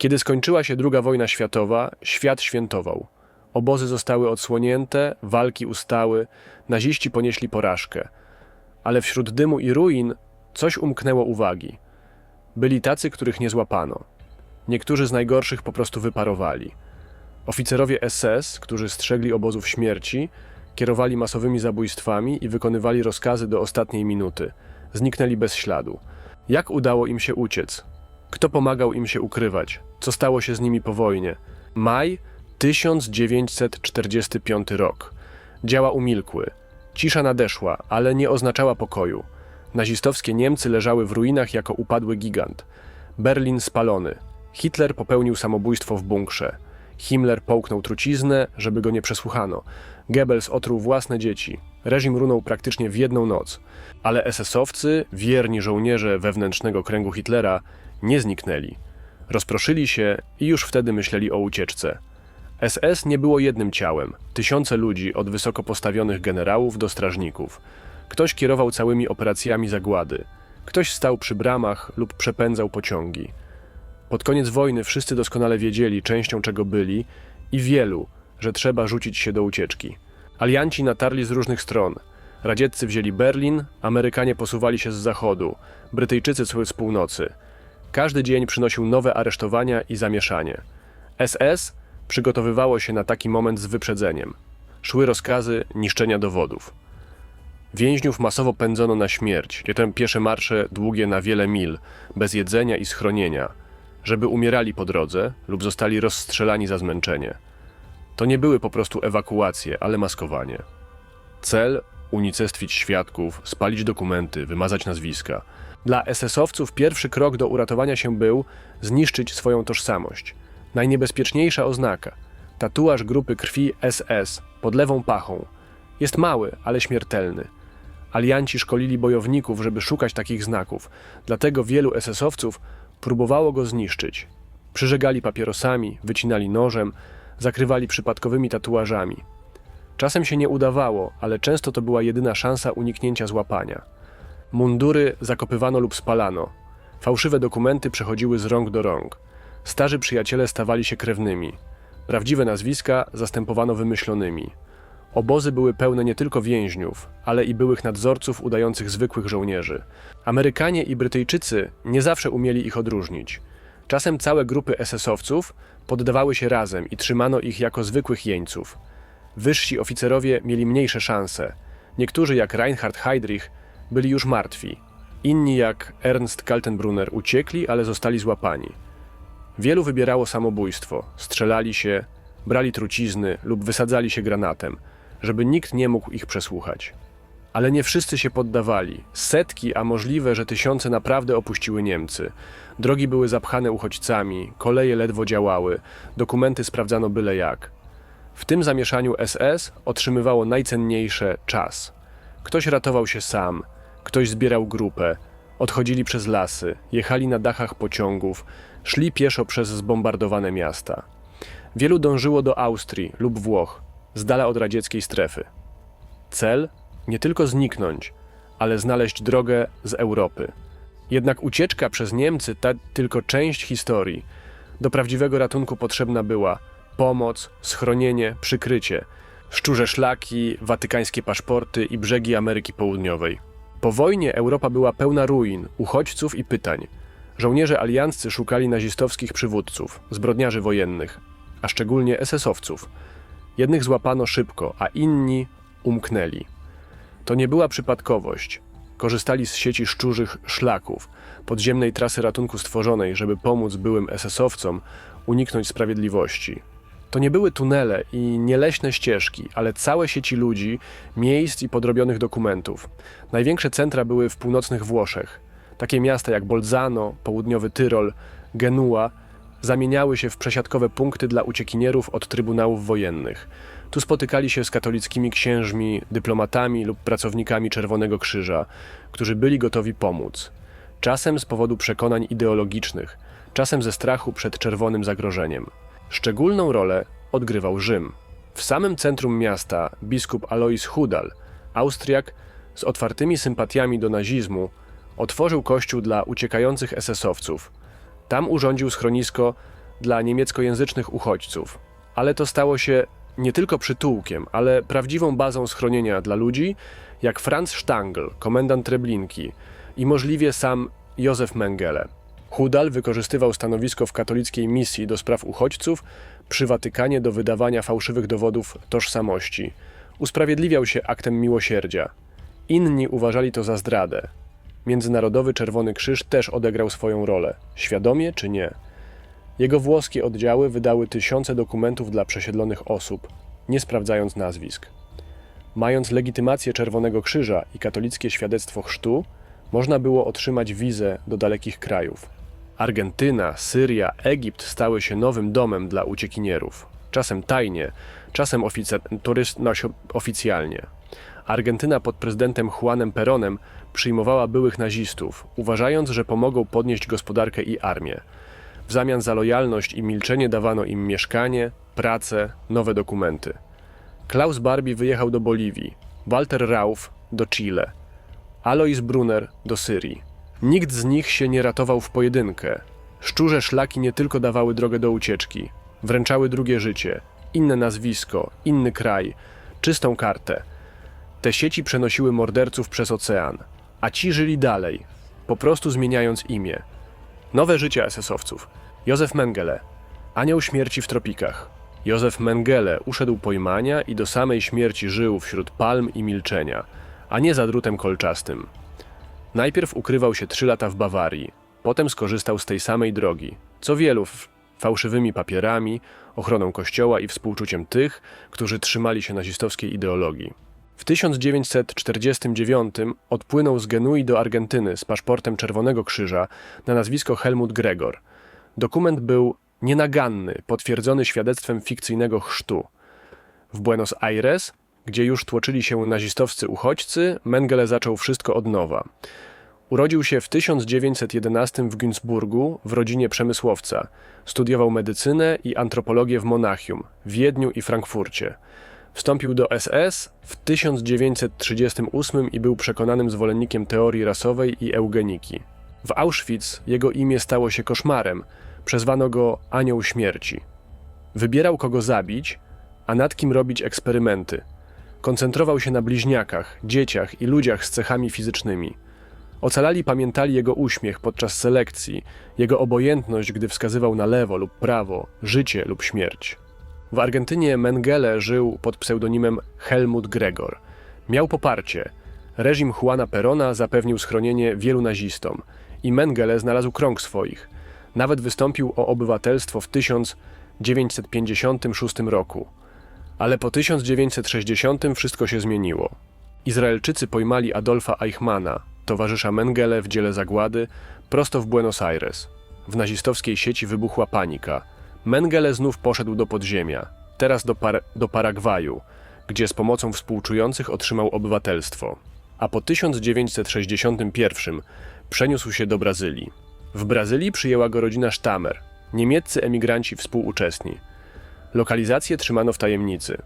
Kiedy skończyła się II wojna światowa, świat świętował. Obozy zostały odsłonięte, walki ustały, naziści ponieśli porażkę. Ale wśród dymu i ruin coś umknęło uwagi. Byli tacy, których nie złapano. Niektórzy z najgorszych po prostu wyparowali. Oficerowie SS, którzy strzegli obozów śmierci, kierowali masowymi zabójstwami i wykonywali rozkazy do ostatniej minuty. Zniknęli bez śladu. Jak udało im się uciec? Kto pomagał im się ukrywać? Co stało się z nimi po wojnie? Maj 1945 rok. Działa umilkły. Cisza nadeszła, ale nie oznaczała pokoju. Nazistowskie Niemcy leżały w ruinach jako upadły gigant. Berlin spalony. Hitler popełnił samobójstwo w bunkrze. Himmler połknął truciznę, żeby go nie przesłuchano. Goebbels otruł własne dzieci. Reżim runął praktycznie w jedną noc. Ale SS-owcy, wierni żołnierze wewnętrznego kręgu Hitlera, nie zniknęli. Rozproszyli się i już wtedy myśleli o ucieczce. SS nie było jednym ciałem. Tysiące ludzi, od wysoko postawionych generałów do strażników. Ktoś kierował całymi operacjami zagłady. Ktoś stał przy bramach lub przepędzał pociągi. Pod koniec wojny wszyscy doskonale wiedzieli, częścią czego byli, i wielu, że trzeba rzucić się do ucieczki. Alianci natarli z różnych stron. Radzieccy wzięli Berlin, Amerykanie posuwali się z zachodu, Brytyjczycy z północy. Każdy dzień przynosił nowe aresztowania i zamieszanie. SS przygotowywało się na taki moment z wyprzedzeniem. Szły rozkazy niszczenia dowodów. Więźniów masowo pędzono na śmierć, potem piesze marsze długie na wiele mil, bez jedzenia i schronienia, żeby umierali po drodze lub zostali rozstrzelani za zmęczenie. To nie były po prostu ewakuacje, ale maskowanie. Cel unicestwić świadków, spalić dokumenty, wymazać nazwiska. Dla SS-owców pierwszy krok do uratowania się był zniszczyć swoją tożsamość. Najniebezpieczniejsza oznaka tatuaż grupy krwi SS pod lewą pachą. Jest mały, ale śmiertelny. Alianci szkolili bojowników, żeby szukać takich znaków, dlatego wielu SS-owców próbowało go zniszczyć. Przyżegali papierosami, wycinali nożem, zakrywali przypadkowymi tatuażami. Czasem się nie udawało, ale często to była jedyna szansa uniknięcia złapania. Mundury zakopywano lub spalano. Fałszywe dokumenty przechodziły z rąk do rąk. Starzy przyjaciele stawali się krewnymi. Prawdziwe nazwiska zastępowano wymyślonymi. Obozy były pełne nie tylko więźniów, ale i byłych nadzorców udających zwykłych żołnierzy. Amerykanie i Brytyjczycy nie zawsze umieli ich odróżnić. Czasem całe grupy SS-owców poddawały się razem i trzymano ich jako zwykłych jeńców. Wyżsi oficerowie mieli mniejsze szanse. Niektórzy, jak Reinhard Heydrich, byli już martwi. Inni, jak Ernst Kaltenbrunner, uciekli, ale zostali złapani. Wielu wybierało samobójstwo, strzelali się, brali trucizny lub wysadzali się granatem, żeby nikt nie mógł ich przesłuchać. Ale nie wszyscy się poddawali. Setki, a możliwe, że tysiące naprawdę opuściły Niemcy. Drogi były zapchane uchodźcami, koleje ledwo działały, dokumenty sprawdzano byle jak. W tym zamieszaniu SS otrzymywało najcenniejsze czas. Ktoś ratował się sam, ktoś zbierał grupę, odchodzili przez lasy, jechali na dachach pociągów, szli pieszo przez zbombardowane miasta. Wielu dążyło do Austrii lub Włoch, z dala od radzieckiej strefy. Cel nie tylko zniknąć, ale znaleźć drogę z Europy. Jednak ucieczka przez Niemcy to tylko część historii. Do prawdziwego ratunku potrzebna była pomoc, schronienie, przykrycie, szczurze szlaki, watykańskie paszporty i brzegi Ameryki Południowej. Po wojnie Europa była pełna ruin, uchodźców i pytań. Żołnierze alianccy szukali nazistowskich przywódców, zbrodniarzy wojennych, a szczególnie SS-owców. Jednych złapano szybko, a inni umknęli. To nie była przypadkowość. Korzystali z sieci szczurzych szlaków, podziemnej trasy ratunku stworzonej, żeby pomóc byłym SS-owcom uniknąć sprawiedliwości. To nie były tunele i nieleśne ścieżki, ale całe sieci ludzi, miejsc i podrobionych dokumentów. Największe centra były w północnych Włoszech. Takie miasta jak Bolzano, południowy Tyrol, Genua zamieniały się w przesiadkowe punkty dla uciekinierów od trybunałów wojennych. Tu spotykali się z katolickimi księżmi, dyplomatami lub pracownikami Czerwonego Krzyża, którzy byli gotowi pomóc. Czasem z powodu przekonań ideologicznych, czasem ze strachu przed czerwonym zagrożeniem. Szczególną rolę odgrywał Rzym. W samym centrum miasta biskup Alois Hudal, Austriak z otwartymi sympatiami do nazizmu, otworzył kościół dla uciekających SS-owców. Tam urządził schronisko dla niemieckojęzycznych uchodźców. Ale to stało się nie tylko przytułkiem, ale prawdziwą bazą schronienia dla ludzi, jak Franz Stangl, komendant Treblinki i możliwie sam Józef Mengele. Hudal wykorzystywał stanowisko w katolickiej misji do spraw uchodźców przy Watykanie do wydawania fałszywych dowodów tożsamości. Usprawiedliwiał się aktem miłosierdzia. Inni uważali to za zdradę. Międzynarodowy Czerwony Krzyż też odegrał swoją rolę, świadomie czy nie. Jego włoskie oddziały wydały tysiące dokumentów dla przesiedlonych osób, nie sprawdzając nazwisk. Mając legitymację Czerwonego Krzyża i katolickie świadectwo chrztu, można było otrzymać wizę do dalekich krajów. Argentyna, Syria, Egipt stały się nowym domem dla uciekinierów. Czasem tajnie, czasem oficer- turyst- no, oficjalnie. Argentyna pod prezydentem Juanem Peronem przyjmowała byłych nazistów, uważając, że pomogą podnieść gospodarkę i armię. W zamian za lojalność i milczenie dawano im mieszkanie, pracę, nowe dokumenty. Klaus Barbie wyjechał do Boliwii, Walter Rauf do Chile, Alois Brunner do Syrii. Nikt z nich się nie ratował w pojedynkę. Szczurze szlaki nie tylko dawały drogę do ucieczki, wręczały drugie życie, inne nazwisko, inny kraj, czystą kartę. Te sieci przenosiły morderców przez ocean, a ci żyli dalej, po prostu zmieniając imię. Nowe życie SS-owców. Józef Mengele. Anioł śmierci w tropikach. Józef Mengele uszedł pojmania i do samej śmierci żył wśród palm i milczenia, a nie za drutem kolczastym. Najpierw ukrywał się trzy lata w Bawarii, potem skorzystał z tej samej drogi, co wielu, fałszywymi papierami, ochroną kościoła i współczuciem tych, którzy trzymali się nazistowskiej ideologii. W 1949 odpłynął z Genui do Argentyny z paszportem Czerwonego Krzyża na nazwisko Helmut Gregor. Dokument był nienaganny, potwierdzony świadectwem fikcyjnego chrztu. W Buenos Aires, gdzie już tłoczyli się nazistowscy uchodźcy, Mengele zaczął wszystko od nowa. Urodził się w 1911 w Günzburgu w rodzinie przemysłowca. Studiował medycynę i antropologię w Monachium, Wiedniu i Frankfurcie. Wstąpił do SS w 1938 i był przekonanym zwolennikiem teorii rasowej i eugeniki. W Auschwitz jego imię stało się koszmarem, przezwano go Anioł Śmierci. Wybierał kogo zabić, a nad kim robić eksperymenty. Koncentrował się na bliźniakach, dzieciach i ludziach z cechami fizycznymi. Ocalali pamiętali jego uśmiech podczas selekcji, jego obojętność, gdy wskazywał na lewo lub prawo, życie lub śmierć. W Argentynie Mengele żył pod pseudonimem Helmut Gregor. Miał poparcie. Reżim Juana Perona zapewnił schronienie wielu nazistom i Mengele znalazł krąg swoich. Nawet wystąpił o obywatelstwo w 1956 roku. Ale po 1960 wszystko się zmieniło. Izraelczycy pojmali Adolfa Eichmana, towarzysza Mengele w dziele zagłady, prosto w Buenos Aires. W nazistowskiej sieci wybuchła panika. Mengele znów poszedł do podziemia, teraz do, Par- do Paragwaju, gdzie z pomocą współczujących otrzymał obywatelstwo. A po 1961 przeniósł się do Brazylii. W Brazylii przyjęła go rodzina Stammer, niemieccy emigranci współuczesni. Lokalizację trzymano w tajemnicy.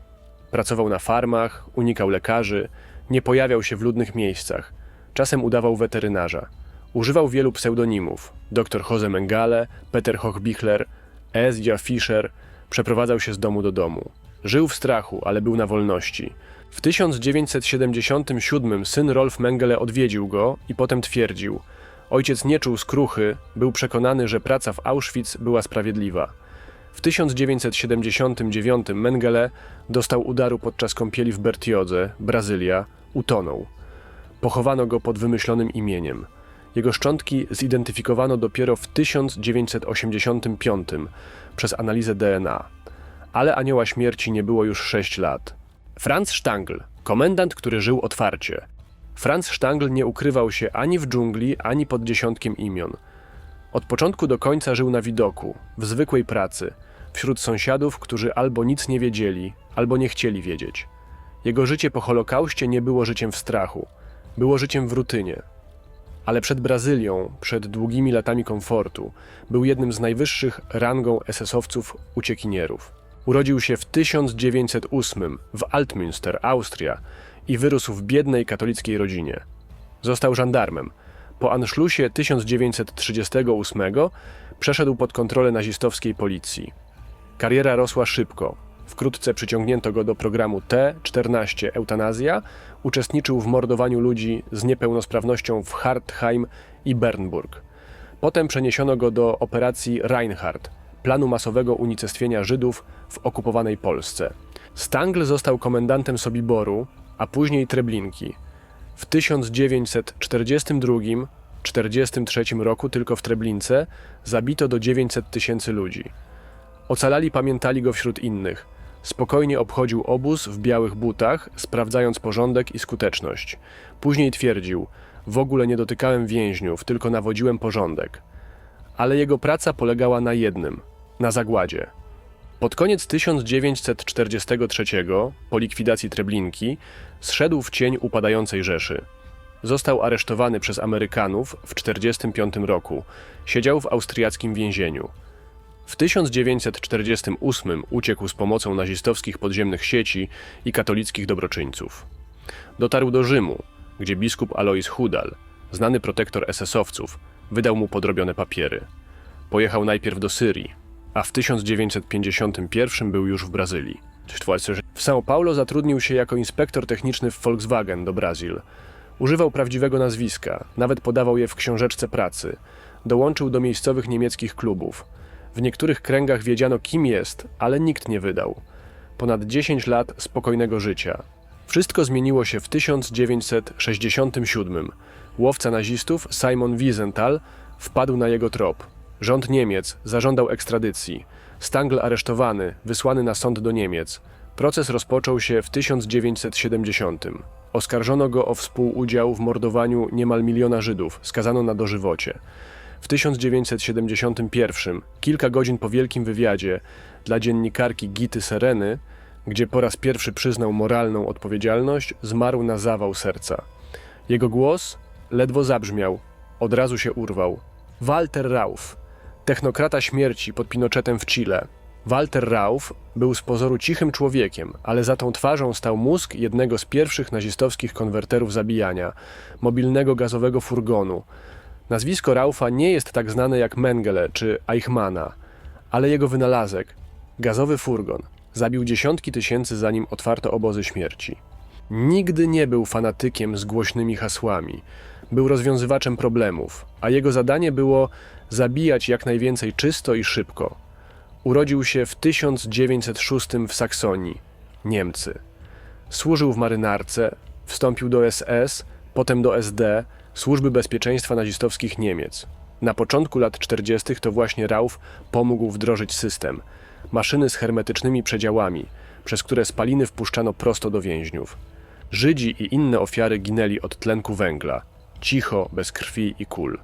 Pracował na farmach, unikał lekarzy, nie pojawiał się w ludnych miejscach. Czasem udawał weterynarza. Używał wielu pseudonimów: dr Jose Mengele, Peter Hochbichler, Ezja Fischer. Przeprowadzał się z domu do domu. Żył w strachu, ale był na wolności. W 1977 syn Rolf Mengele odwiedził go i potem twierdził: Ojciec nie czuł skruchy, był przekonany, że praca w Auschwitz była sprawiedliwa. W 1979 Mengele dostał udaru podczas kąpieli w Bertiodze, Brazylia, utonął. Pochowano go pod wymyślonym imieniem. Jego szczątki zidentyfikowano dopiero w 1985 przez analizę DNA. Ale anioła śmierci nie było już 6 lat. Franz Stangl, komendant, który żył otwarcie. Franz Stangl nie ukrywał się ani w dżungli, ani pod dziesiątkiem imion. Od początku do końca żył na widoku, w zwykłej pracy, wśród sąsiadów, którzy albo nic nie wiedzieli, albo nie chcieli wiedzieć. Jego życie po Holokauście nie było życiem w strachu, było życiem w rutynie. Ale przed Brazylią, przed długimi latami komfortu, był jednym z najwyższych rangą SS-owców uciekinierów. Urodził się w 1908 w Altmünster, Austria i wyrósł w biednej katolickiej rodzinie. Został żandarmem. Po Anschlussie 1938 przeszedł pod kontrolę nazistowskiej policji. Kariera rosła szybko. Wkrótce przyciągnięto go do programu T-14 Eutanazja, uczestniczył w mordowaniu ludzi z niepełnosprawnością w Hartheim i Bernburg. Potem przeniesiono go do operacji Reinhardt, planu masowego unicestwienia Żydów w okupowanej Polsce. Stangl został komendantem Sobiboru, a później Treblinki. W 1942-43 roku tylko w Treblince zabito do 900 tysięcy ludzi. Ocalali pamiętali go wśród innych. Spokojnie obchodził obóz w białych butach, sprawdzając porządek i skuteczność. Później twierdził: W ogóle nie dotykałem więźniów, tylko nawodziłem porządek. Ale jego praca polegała na jednym na zagładzie. Pod koniec 1943, po likwidacji Treblinki, zszedł w cień upadającej Rzeszy. Został aresztowany przez Amerykanów w 1945 roku. Siedział w austriackim więzieniu. W 1948 uciekł z pomocą nazistowskich podziemnych sieci i katolickich dobroczyńców. Dotarł do Rzymu, gdzie biskup Alois Hudal, znany protektor SS-owców, wydał mu podrobione papiery. Pojechał najpierw do Syrii, a w 1951 był już w Brazylii. W São Paulo zatrudnił się jako inspektor techniczny w Volkswagen do Brazil. Używał prawdziwego nazwiska, nawet podawał je w książeczce pracy. Dołączył do miejscowych niemieckich klubów. W niektórych kręgach wiedziano, kim jest, ale nikt nie wydał. Ponad 10 lat spokojnego życia. Wszystko zmieniło się w 1967. Łowca nazistów Simon Wiesenthal wpadł na jego trop. Rząd Niemiec zażądał ekstradycji. Stangl aresztowany, wysłany na sąd do Niemiec. Proces rozpoczął się w 1970. Oskarżono go o współudział w mordowaniu niemal miliona Żydów, skazano na dożywocie. W 1971, kilka godzin po wielkim wywiadzie dla dziennikarki Gity Sereny, gdzie po raz pierwszy przyznał moralną odpowiedzialność, zmarł na zawał serca. Jego głos ledwo zabrzmiał, od razu się urwał. Walter Rauf, technokrata śmierci pod Pinochetem w Chile. Walter Rauf był z pozoru cichym człowiekiem, ale za tą twarzą stał mózg jednego z pierwszych nazistowskich konwerterów zabijania, mobilnego gazowego furgonu. Nazwisko Raufa nie jest tak znane jak Mengele czy Eichmana, ale jego wynalazek, gazowy furgon, zabił dziesiątki tysięcy zanim otwarto obozy śmierci. Nigdy nie był fanatykiem z głośnymi hasłami. Był rozwiązywaczem problemów, a jego zadanie było zabijać jak najwięcej czysto i szybko. Urodził się w 1906 w Saksonii, Niemcy. Służył w marynarce, wstąpił do SS, potem do SD, Służby Bezpieczeństwa Nazistowskich Niemiec. Na początku lat 40. to właśnie Rauf pomógł wdrożyć system. Maszyny z hermetycznymi przedziałami, przez które spaliny wpuszczano prosto do więźniów. Żydzi i inne ofiary ginęli od tlenku węgla. Cicho, bez krwi i kul.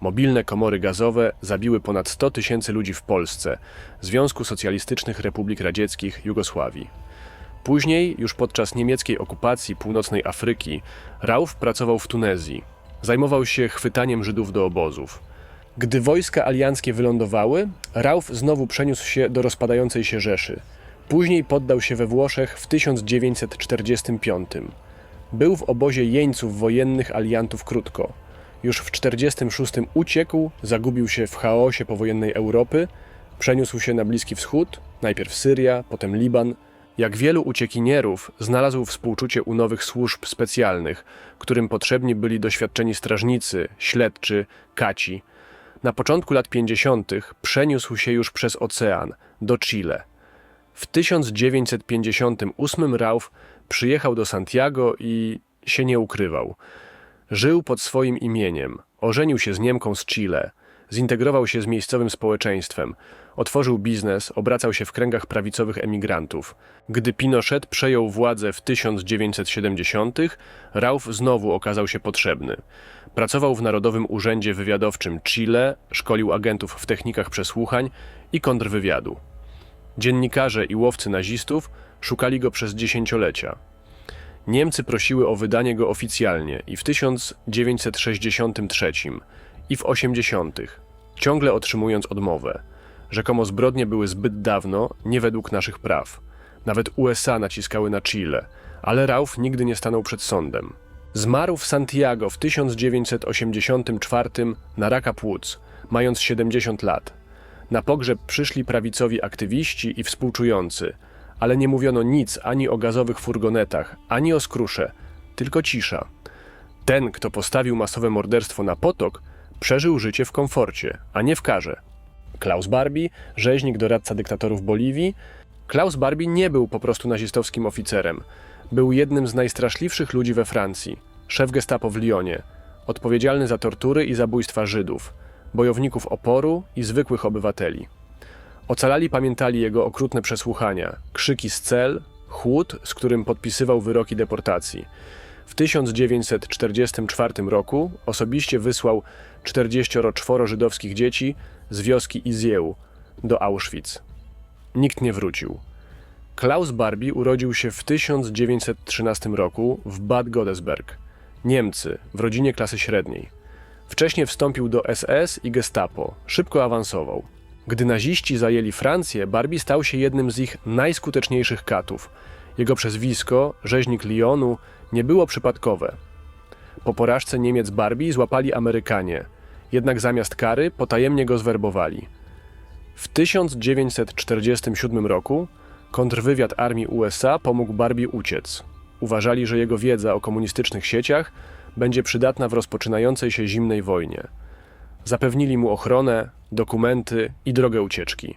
Mobilne komory gazowe zabiły ponad 100 tysięcy ludzi w Polsce, Związku Socjalistycznych Republik Radzieckich Jugosławii. Później, już podczas niemieckiej okupacji północnej Afryki, Rauf pracował w Tunezji. Zajmował się chwytaniem Żydów do obozów. Gdy wojska alianckie wylądowały, Rauf znowu przeniósł się do rozpadającej się Rzeszy. Później poddał się we Włoszech w 1945. Był w obozie jeńców wojennych aliantów krótko. Już w 1946 uciekł, zagubił się w chaosie powojennej Europy, przeniósł się na Bliski Wschód, najpierw Syria, potem Liban. Jak wielu uciekinierów, znalazł współczucie u nowych służb specjalnych, którym potrzebni byli doświadczeni strażnicy, śledczy, kaci. Na początku lat 50. przeniósł się już przez ocean do Chile. W 1958 Rauf przyjechał do Santiago i się nie ukrywał. Żył pod swoim imieniem, ożenił się z Niemką z Chile, zintegrował się z miejscowym społeczeństwem, otworzył biznes, obracał się w kręgach prawicowych emigrantów. Gdy Pinochet przejął władzę w 1970, Rauf znowu okazał się potrzebny. Pracował w Narodowym Urzędzie Wywiadowczym Chile, szkolił agentów w technikach przesłuchań i kontrwywiadu. Dziennikarze i łowcy nazistów szukali go przez dziesięciolecia. Niemcy prosiły o wydanie go oficjalnie i w 1963 i w 80, ciągle otrzymując odmowę. Rzekomo zbrodnie były zbyt dawno, nie według naszych praw. Nawet USA naciskały na Chile, ale Rauf nigdy nie stanął przed sądem. Zmarł w Santiago w 1984 na raka płuc. mając 70 lat. Na pogrzeb przyszli prawicowi aktywiści i współczujący, ale nie mówiono nic ani o gazowych furgonetach, ani o skrusze, tylko cisza. Ten, kto postawił masowe morderstwo na potok, przeżył życie w komforcie, a nie w karze. Klaus Barbie, rzeźnik doradca dyktatorów Boliwii. Klaus Barbie nie był po prostu nazistowskim oficerem. Był jednym z najstraszliwszych ludzi we Francji. Szef gestapo w Lyonie. Odpowiedzialny za tortury i zabójstwa Żydów, bojowników oporu i zwykłych obywateli. Ocalali pamiętali jego okrutne przesłuchania, krzyki z cel, chłód, z którym podpisywał wyroki deportacji. W 1944 roku osobiście wysłał 44 żydowskich dzieci z wioski Izieł do Auschwitz. Nikt nie wrócił. Klaus Barbie urodził się w 1913 roku w Bad Godesberg, Niemcy, w rodzinie klasy średniej. Wcześniej wstąpił do SS i Gestapo, szybko awansował. Gdy naziści zajęli Francję, Barbie stał się jednym z ich najskuteczniejszych katów. Jego przezwisko, rzeźnik Lyonu, nie było przypadkowe. Po porażce Niemiec Barbie złapali Amerykanie, jednak zamiast kary potajemnie go zwerbowali. W 1947 roku kontrwywiad armii USA pomógł Barbie uciec. Uważali, że jego wiedza o komunistycznych sieciach będzie przydatna w rozpoczynającej się zimnej wojnie. Zapewnili mu ochronę, dokumenty i drogę ucieczki.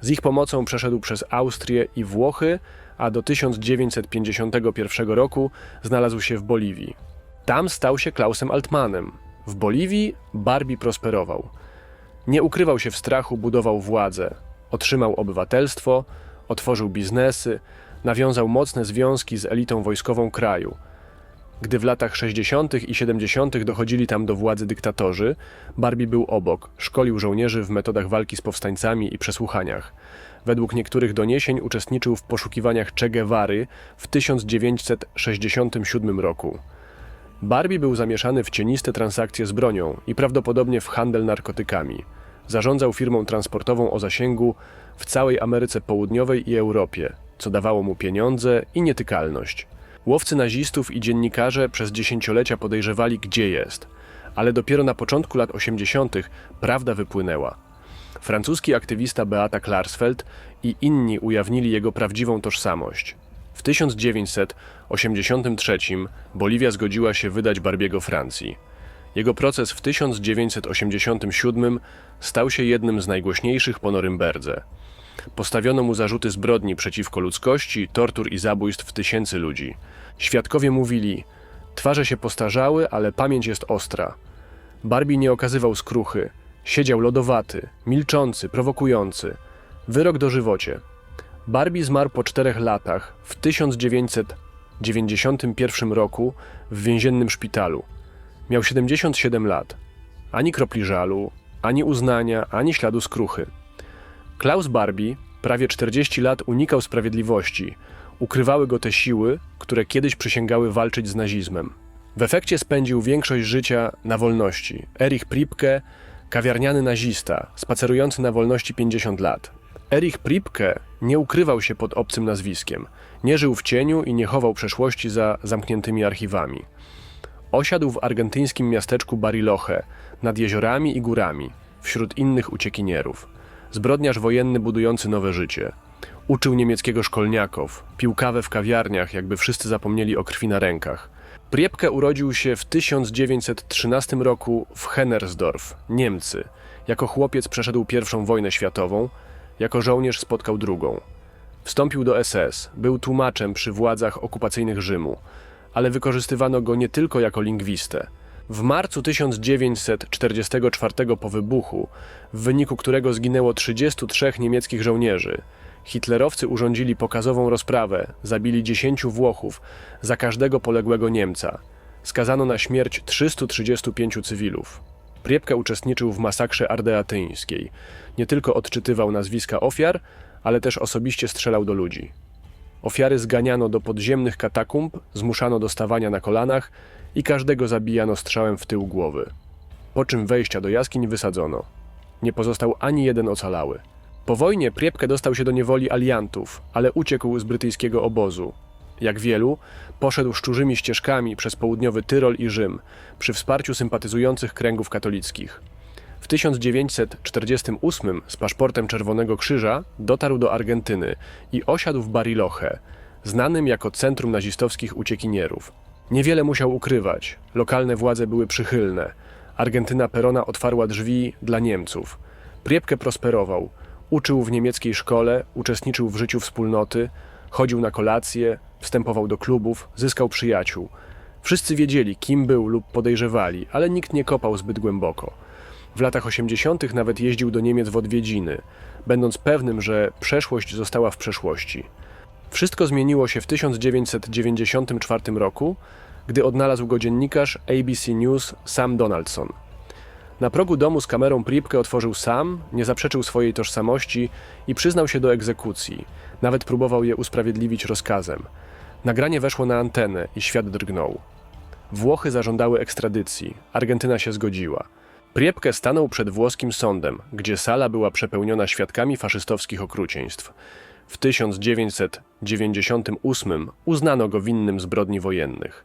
Z ich pomocą przeszedł przez Austrię i Włochy, a do 1951 roku znalazł się w Boliwii. Tam stał się Klausem Altmanem. W Boliwii Barbie prosperował. Nie ukrywał się w strachu, budował władzę. Otrzymał obywatelstwo, otworzył biznesy, nawiązał mocne związki z elitą wojskową kraju. Gdy w latach 60. i 70. dochodzili tam do władzy dyktatorzy, Barbie był obok, szkolił żołnierzy w metodach walki z powstańcami i przesłuchaniach. Według niektórych doniesień uczestniczył w poszukiwaniach Che Guevary w 1967 roku. Barbie był zamieszany w cieniste transakcje z bronią i prawdopodobnie w handel narkotykami. Zarządzał firmą transportową o zasięgu w całej Ameryce Południowej i Europie, co dawało mu pieniądze i nietykalność. Łowcy nazistów i dziennikarze przez dziesięciolecia podejrzewali, gdzie jest, ale dopiero na początku lat 80. prawda wypłynęła. Francuski aktywista Beata Klarsfeld i inni ujawnili jego prawdziwą tożsamość. W 1983 Boliwia zgodziła się wydać Barbiego Francji. Jego proces w 1987 stał się jednym z najgłośniejszych po Norymberdze. Postawiono mu zarzuty zbrodni przeciwko ludzkości, tortur i zabójstw tysięcy ludzi. Świadkowie mówili: Twarze się postarzały, ale pamięć jest ostra. Barbie nie okazywał skruchy. Siedział lodowaty, milczący, prowokujący. Wyrok dożywocie. Barbie zmarł po czterech latach, w 1991 roku, w więziennym szpitalu. Miał 77 lat. Ani kropli żalu, ani uznania, ani śladu skruchy. Klaus Barbie prawie 40 lat unikał sprawiedliwości. Ukrywały go te siły, które kiedyś przysięgały walczyć z nazizmem. W efekcie spędził większość życia na wolności. Erich Pripke, kawiarniany nazista, spacerujący na wolności 50 lat. Erich Pripke nie ukrywał się pod obcym nazwiskiem, nie żył w cieniu i nie chował przeszłości za zamkniętymi archiwami. Osiadł w argentyńskim miasteczku Bariloche, nad jeziorami i górami, wśród innych uciekinierów. Zbrodniarz wojenny budujący nowe życie. Uczył niemieckiego szkolniaków, pił kawę w kawiarniach, jakby wszyscy zapomnieli o krwi na rękach. Priepke urodził się w 1913 roku w Hennersdorf, Niemcy. Jako chłopiec przeszedł pierwszą wojnę światową, jako żołnierz spotkał drugą. Wstąpił do SS, był tłumaczem przy władzach okupacyjnych Rzymu, ale wykorzystywano go nie tylko jako lingwistę. W marcu 1944 po wybuchu, w wyniku którego zginęło 33 niemieckich żołnierzy, hitlerowcy urządzili pokazową rozprawę, zabili 10 Włochów za każdego poległego Niemca. Skazano na śmierć 335 cywilów. Priepka uczestniczył w masakrze ardeatyńskiej. Nie tylko odczytywał nazwiska ofiar, ale też osobiście strzelał do ludzi. Ofiary zganiano do podziemnych katakumb, zmuszano do stawania na kolanach i każdego zabijano strzałem w tył głowy. Po czym wejścia do jaskiń wysadzono. Nie pozostał ani jeden ocalały. Po wojnie Priepke dostał się do niewoli aliantów, ale uciekł z brytyjskiego obozu. Jak wielu, poszedł szczurzymi ścieżkami przez południowy Tyrol i Rzym, przy wsparciu sympatyzujących kręgów katolickich. W W 1948 z paszportem Czerwonego Krzyża dotarł do Argentyny i osiadł w Bariloche, znanym jako centrum nazistowskich uciekinierów. Niewiele musiał ukrywać, lokalne władze były przychylne. Argentyna Perona otwarła drzwi dla Niemców. Priebke prosperował, uczył w niemieckiej szkole, uczestniczył w życiu wspólnoty, chodził na kolacje, wstępował do klubów, zyskał przyjaciół. Wszyscy wiedzieli, kim był lub podejrzewali, ale nikt nie kopał zbyt głęboko. W latach 80. nawet jeździł do Niemiec w odwiedziny, będąc pewnym, że przeszłość została w przeszłości. Wszystko zmieniło się w 1994 roku, gdy odnalazł go dziennikarz ABC News Sam Donaldson. Na progu domu z kamerą Pripkę otworzył sam, nie zaprzeczył swojej tożsamości i przyznał się do egzekucji. Nawet próbował je usprawiedliwić rozkazem. Nagranie weszło na antenę i świat drgnął. Włochy zażądały ekstradycji. Argentyna się zgodziła. Priepke stanął przed włoskim sądem, gdzie sala była przepełniona świadkami faszystowskich okrucieństw. W 1998 uznano go winnym zbrodni wojennych,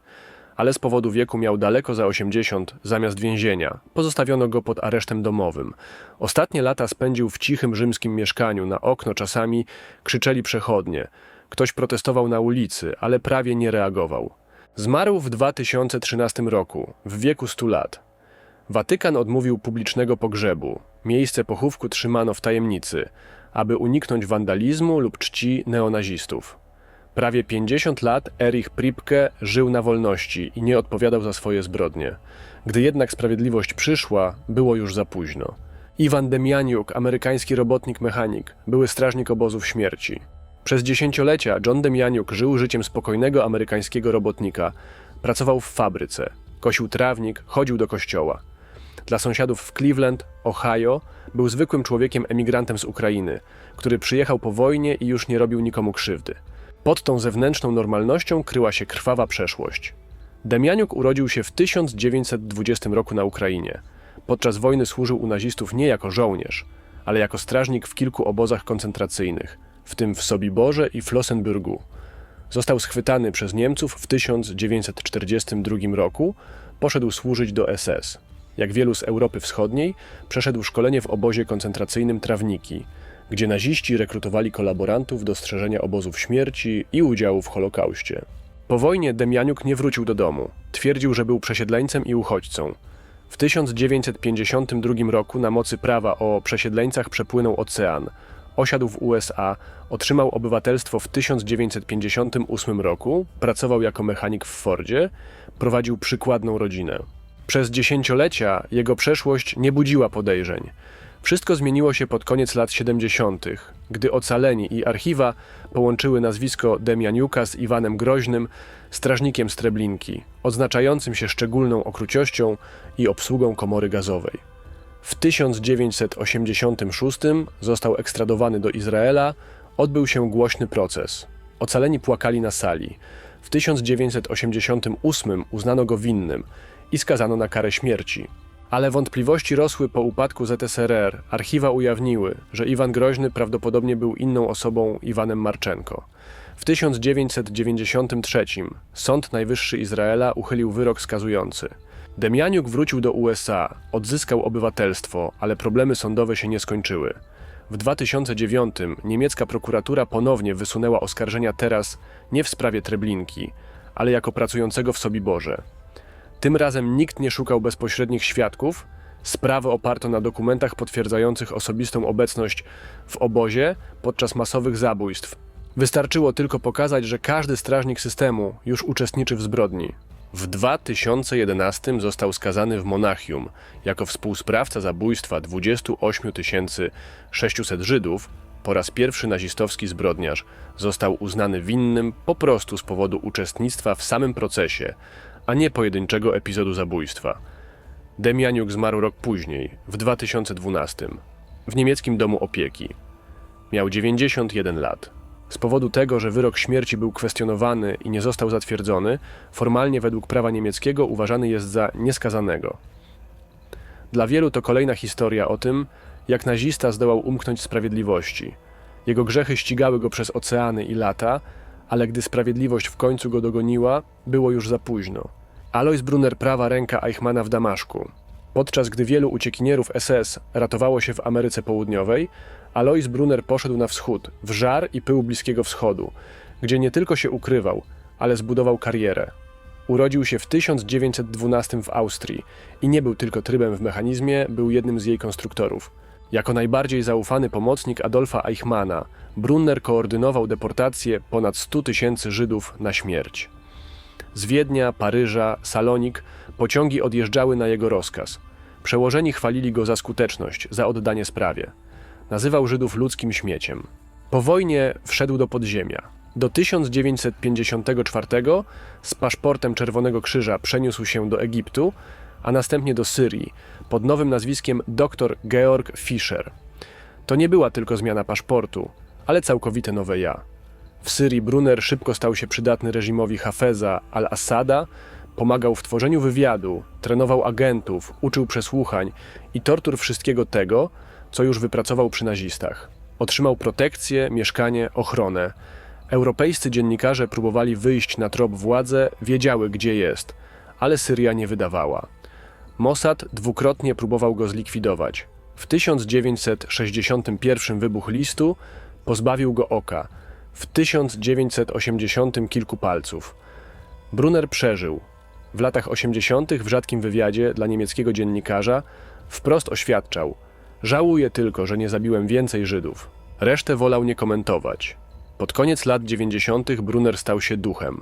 ale z powodu wieku miał daleko za 80 zamiast więzienia. Pozostawiono go pod aresztem domowym. Ostatnie lata spędził w cichym rzymskim mieszkaniu, na okno czasami krzyczeli przechodnie. Ktoś protestował na ulicy, ale prawie nie reagował. Zmarł w 2013 roku, w wieku 100 lat. Watykan odmówił publicznego pogrzebu. Miejsce pochówku trzymano w tajemnicy, aby uniknąć wandalizmu lub czci neonazistów. Prawie 50 lat Erich Pripke żył na wolności i nie odpowiadał za swoje zbrodnie. Gdy jednak sprawiedliwość przyszła, było już za późno. Iwan Demianiuk, amerykański robotnik-mechanik, były strażnik obozów śmierci. Przez dziesięciolecia John Demianiuk żył życiem spokojnego amerykańskiego robotnika. Pracował w fabryce, kosił trawnik, chodził do kościoła. Dla sąsiadów w Cleveland, Ohio, był zwykłym człowiekiem emigrantem z Ukrainy, który przyjechał po wojnie i już nie robił nikomu krzywdy. Pod tą zewnętrzną normalnością kryła się krwawa przeszłość. Demianiuk urodził się w 1920 roku na Ukrainie. Podczas wojny służył u nazistów nie jako żołnierz, ale jako strażnik w kilku obozach koncentracyjnych, w tym w Sobiborze i Flossenbürgu. Został schwytany przez Niemców w 1942 roku, poszedł służyć do SS. Jak wielu z Europy Wschodniej, przeszedł szkolenie w obozie koncentracyjnym Trawniki, gdzie naziści rekrutowali kolaborantów do strzeżenia obozów śmierci i udziału w Holokauście. Po wojnie Demianiuk nie wrócił do domu. Twierdził, że był przesiedleńcem i uchodźcą. W 1952 roku na mocy prawa o przesiedleńcach przepłynął ocean. Osiadł w USA, otrzymał obywatelstwo w 1958 roku, pracował jako mechanik w Fordzie, prowadził przykładną rodzinę. Przez dziesięciolecia jego przeszłość nie budziła podejrzeń. Wszystko zmieniło się pod koniec lat 70., gdy ocaleni i archiwa połączyły nazwisko Demianiuka z Iwanem Groźnym, strażnikiem z Treblinki, odznaczającym się szczególną okruciością i obsługą komory gazowej. W 1986 został ekstradowany do Izraela, odbył się głośny proces. Ocaleni płakali na sali. W 1988 uznano go winnym i skazano na karę śmierci. Ale wątpliwości rosły po upadku ZSRR. Archiwa ujawniły, że Iwan Groźny prawdopodobnie był inną osobą Iwanem Marczenko. W 1993 Sąd Najwyższy Izraela uchylił wyrok skazujący. Demianiuk wrócił do USA, odzyskał obywatelstwo, ale problemy sądowe się nie skończyły. W 2009 niemiecka prokuratura ponownie wysunęła oskarżenia teraz nie w sprawie Treblinki, ale jako pracującego w Sobiborze. Tym razem nikt nie szukał bezpośrednich świadków. Sprawę oparto na dokumentach potwierdzających osobistą obecność w obozie podczas masowych zabójstw. Wystarczyło tylko pokazać, że każdy strażnik systemu już uczestniczy w zbrodni. W 2011 został skazany w Monachium jako współsprawca zabójstwa 28 600 Żydów. Po raz pierwszy nazistowski zbrodniarz został uznany winnym po prostu z powodu uczestnictwa w samym procesie, a nie pojedynczego epizodu zabójstwa. Demianiuk zmarł rok później, w 2012, w niemieckim domu opieki. Miał 91 lat. Z powodu tego, że wyrok śmierci był kwestionowany i nie został zatwierdzony, formalnie według prawa niemieckiego uważany jest za nieskazanego. Dla wielu to kolejna historia o tym, jak nazista zdołał umknąć sprawiedliwości. Jego grzechy ścigały go przez oceany i lata, ale gdy sprawiedliwość w końcu go dogoniła, było już za późno. Alois Brunner prawa ręka Eichmana w Damaszku. Podczas gdy wielu uciekinierów SS ratowało się w Ameryce Południowej, Alois Brunner poszedł na wschód, w żar i pył Bliskiego Wschodu, gdzie nie tylko się ukrywał, ale zbudował karierę. Urodził się w 1912 w Austrii i nie był tylko trybem w mechanizmie, był jednym z jej konstruktorów. Jako najbardziej zaufany pomocnik Adolfa Eichmana, Brunner koordynował deportację ponad 100 tysięcy Żydów na śmierć. Z Wiednia, Paryża, Salonik pociągi odjeżdżały na jego rozkaz. Przełożeni chwalili go za skuteczność, za oddanie sprawie. Nazywał Żydów ludzkim śmieciem. Po wojnie wszedł do podziemia. Do 1954 z paszportem Czerwonego Krzyża przeniósł się do Egiptu, a następnie do Syrii pod nowym nazwiskiem dr Georg Fischer. To nie była tylko zmiana paszportu, ale całkowite nowe ja. W Syrii Brunner szybko stał się przydatny reżimowi Hafeza al-Assada, pomagał w tworzeniu wywiadu, trenował agentów, uczył przesłuchań i tortur wszystkiego tego, co już wypracował przy nazistach. Otrzymał protekcję, mieszkanie, ochronę. Europejscy dziennikarze próbowali wyjść na trop władzę, wiedziały gdzie jest, ale Syria nie wydawała. Mossad dwukrotnie próbował go zlikwidować. W 1961 wybuch listu pozbawił go oka, w 1980 kilku palców. Brunner przeżył. W latach 80. w rzadkim wywiadzie dla niemieckiego dziennikarza wprost oświadczał: Żałuję tylko, że nie zabiłem więcej Żydów. Resztę wolał nie komentować. Pod koniec lat 90. Brunner stał się duchem.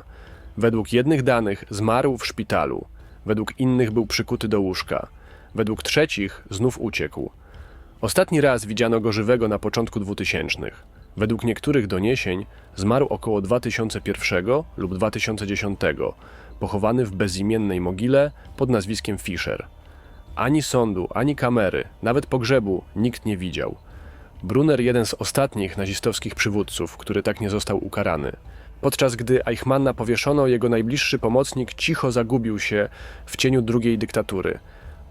Według jednych danych zmarł w szpitalu, według innych był przykuty do łóżka, według trzecich znów uciekł. Ostatni raz widziano go żywego na początku 2000. Według niektórych doniesień zmarł około 2001 lub 2010, pochowany w bezimiennej mogile pod nazwiskiem Fischer. Ani sądu, ani kamery, nawet pogrzebu nikt nie widział. Brunner jeden z ostatnich nazistowskich przywódców, który tak nie został ukarany. Podczas gdy Eichmanna powieszono, jego najbliższy pomocnik cicho zagubił się w cieniu drugiej dyktatury.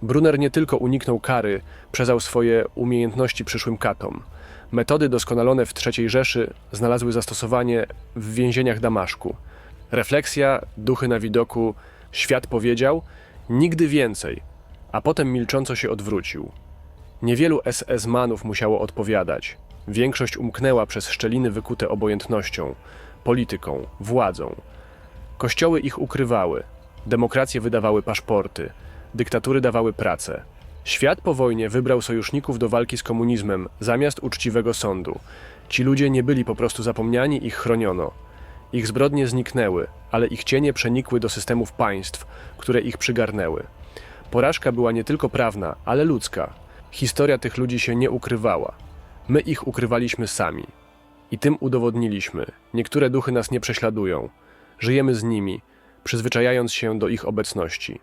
Brunner nie tylko uniknął kary, przezał swoje umiejętności przyszłym katom. Metody doskonalone w III Rzeszy znalazły zastosowanie w więzieniach Damaszku. Refleksja, duchy na widoku, świat powiedział nigdy więcej, a potem milcząco się odwrócił. Niewielu SS-manów musiało odpowiadać. Większość umknęła przez szczeliny wykute obojętnością, polityką, władzą. Kościoły ich ukrywały, demokracje wydawały paszporty, dyktatury dawały pracę. Świat po wojnie wybrał sojuszników do walki z komunizmem zamiast uczciwego sądu. Ci ludzie nie byli po prostu zapomniani, ich chroniono. Ich zbrodnie zniknęły, ale ich cienie przenikły do systemów państw, które ich przygarnęły. Porażka była nie tylko prawna, ale ludzka. Historia tych ludzi się nie ukrywała. My ich ukrywaliśmy sami. I tym udowodniliśmy: niektóre duchy nas nie prześladują. Żyjemy z nimi, przyzwyczajając się do ich obecności.